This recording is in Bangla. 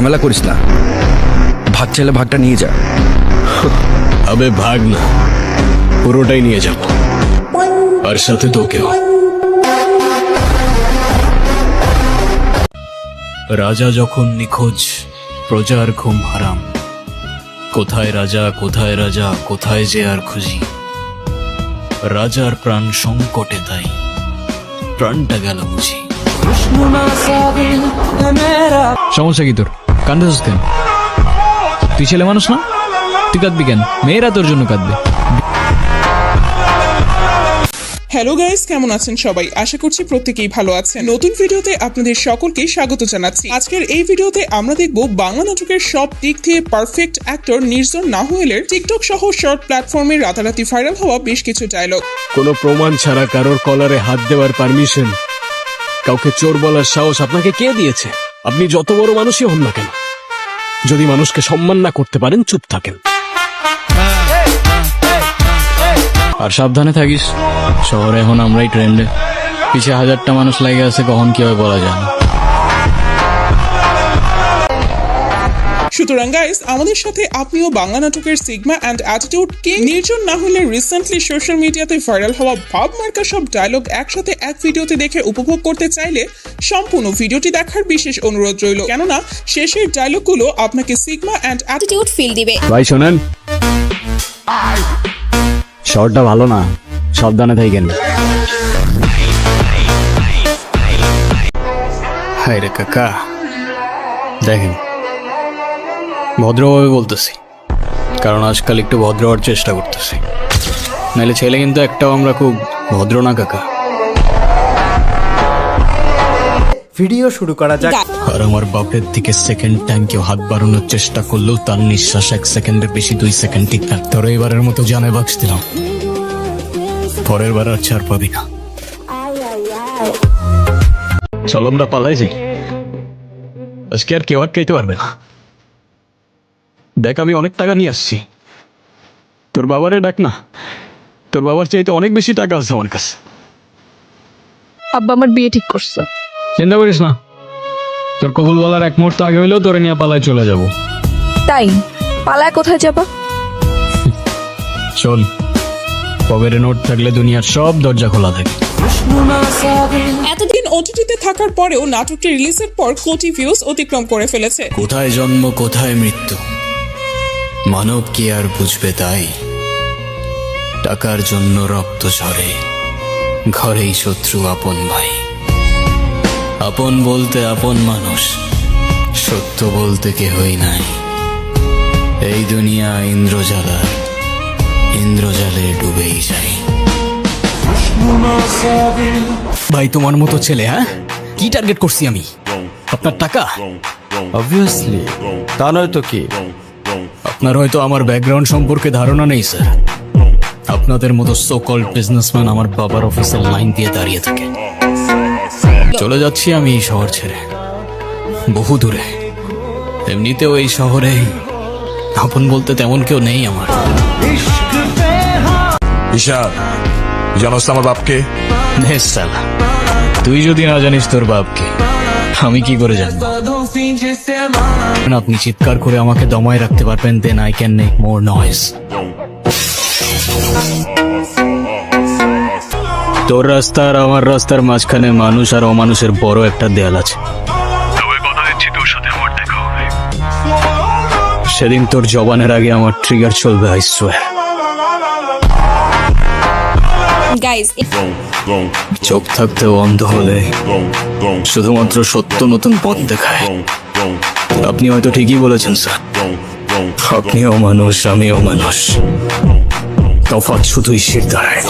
ঝামেলা করিস না। ভাগ চাইলে ভাগটা নিয়ে যা। আবে ভাগ না। পুরোটাই নিয়ে যাব। আর সাথে তোকেও। রাজা যখন নিখোঁজ প্রজার ঘুম হারাম। কোথায় রাজা কোথায় রাজা কোথায় যে আর খুঁজি। রাজার প্রাণ সংকটে তাই। প্রাণটা গেল বুঝি। সমস্যা কি তোর? কান্দাস কেন? তুই ছেলে মানুষ না? তুই কাঁদবি কেন? মেয়েরা তোর জন্য কাঁদবে। হ্যালো গাইস কেমন আছেন সবাই? আশা করছি প্রত্যেকেই ভালো আছেন। নতুন ভিডিওতে আপনাদের সকলকে স্বাগত জানাচ্ছি। আজকের এই ভিডিওতে আমরা দেখব বাংলা নাটকের সব দিক থেকে পারফেক্ট অ্যাক্টর নির্জন না নাহুয়েলের টিকটক সহ শর্ট প্ল্যাটফর্মে রাতারাতি ভাইরাল হওয়া বেশ কিছু ডায়লগ কোনো প্রমাণ ছাড়া কারোর কলারে হাত দেওয়ার পারমিশন কাউকে চোর বলার সাহস আপনাকে কে দিয়েছে? আপনি যত বড় মানুষই হন না কেন, যদি মানুষকে সম্মান না করতে পারেন, চুপ থাকেন। আর সাবধানে থাকিস। শহরে এখন আমরাই ট্রেন্ডে। পিছিয়ে হাজারটা মানুষ লাগে আছে, কখন কীভাবে বলা যায় না। সুতরাং গাইস আমাদের সাথে আপনিও বাংলা নাটকের সিগমা অ্যান্ড অ্যাটিটিউড কে নির্জন না হলে রিসেন্টলি সোশ্যাল মিডিয়াতে ভাইরাল হওয়া ভাব মার্কা সব ডায়লগ একসাথে এক ভিডিওতে দেখে উপভোগ করতে চাইলে সম্পূর্ণ ভিডিওটি দেখার বিশেষ অনুরোধ রইল। কেননা শেষের ডায়লগগুলো আপনাকে সিগমা অ্যান্ড অ্যাটিটিউড ফিল দিবে। ভাই শোনেন। শর্টটা ভালো না সাবধানে থাকেন। হায় রে কাকা দেখেন। ভদ্রভাবে বলতেছি। কারণ আজকাল একটু ভদ্র হওয়ার চেষ্টা করতেছি। নাহলে ছেলে কিন্তু একটাও আমরা খুব ভদ্র না কাকা। ভিডিও শুরু করা যাক। আর আমার বাপের দিকে সেকেন্ড টাইম কেউ হাত বাড়ানোর চেষ্টা করলেও তার নিঃশ্বাস এক সেকেন্ডের বেশি দুই সেকেন্ড ঠিক থাক তোর এবারের মতো জানে বাক্স দিলাম পরের বার আর ছাড় পাবি না। চল আমরা পালাই যাই। আজকে আর কেউ আটকাইতে পারবে না। দেখ আমি অনেক টাকা নিয়ে আসছি। তোর বাবারে ডাক না। তোর বাবার চাইতে অনেক বেশি টাকা আছে আমার কাছে। আব্বা আমার বিয়ে ঠিক করছে। চিন্তা করিস না। তোর কবুল বলার এক মুহূর্ত আগে হইলেও তোরে নিয়ে পালায় চলে যাব। তাই? পালায় কোথায় যাবা? চল। পকেটে নোট থাকলে দুনিয়ার সব দরজা খোলা থাকে। এতদিন ওটিটিতে থাকার পরেও নাটকটি রিলিজের পর কোটি ভিউজ অতিক্রম করে ফেলেছে। কোথায় জন্ম কোথায় মৃত্যু? মানব কি আর বুঝবে তাই? টাকার জন্য রক্ত ঝরে। ঘরেই শত্রু আপন ভাই। আপন বলতে আপন মানুষ সত্য বলতে কেহই নাই। এই দুনিয়া ইন্দ্রজালার ইন্দ্রজালে ডুবেই যাই ভাই তোমার মতো ছেলে হ্যাঁ? কি টার্গেট করছি আমি? আপনার টাকা? অবভিয়াসলি তা নয় তো কি? আপনার হয়তো আমার ব্যাকগ্রাউন্ড সম্পর্কে ধারণা নেই স্যার আপনাদের মতো সো কল্ড বিজনেসম্যান আমার বাবার অফিসের লাইন দিয়ে দাঁড়িয়ে থাকে। চলে যাচ্ছি আমি এই শহর ছেড়ে। বহু দূরে। এমনিতেও এই শহরে আপন বলতে তেমন কেউ নেই আমার। ঈশান জানোস আমার বাপকে? সালা তুই যদি না জানিস তোর বাপকে আমি কি করে জানব? আপনি চিৎকার করে আমাকে দমায় রাখতে পারবেন দেন I can make more noise তোর রাস্তা আর আমার রাস্তার মাঝখানে মানুষ আর অমানুষের বড় একটা দেয়াল আছে। সেদিন তোর জবানের আগে আমার ট্রিগার চলবে আই গাইজ চোখ থাকতে অন্ধ হলে শুধুমাত্র সত্য নতুন পথ দেখায়। আপনি হয়তো ঠিকই বলেছেন, স্যার। আপনিও মানুষ, আমিও মানুষ। তফাৎ শুধুই শির দাঁড়ায়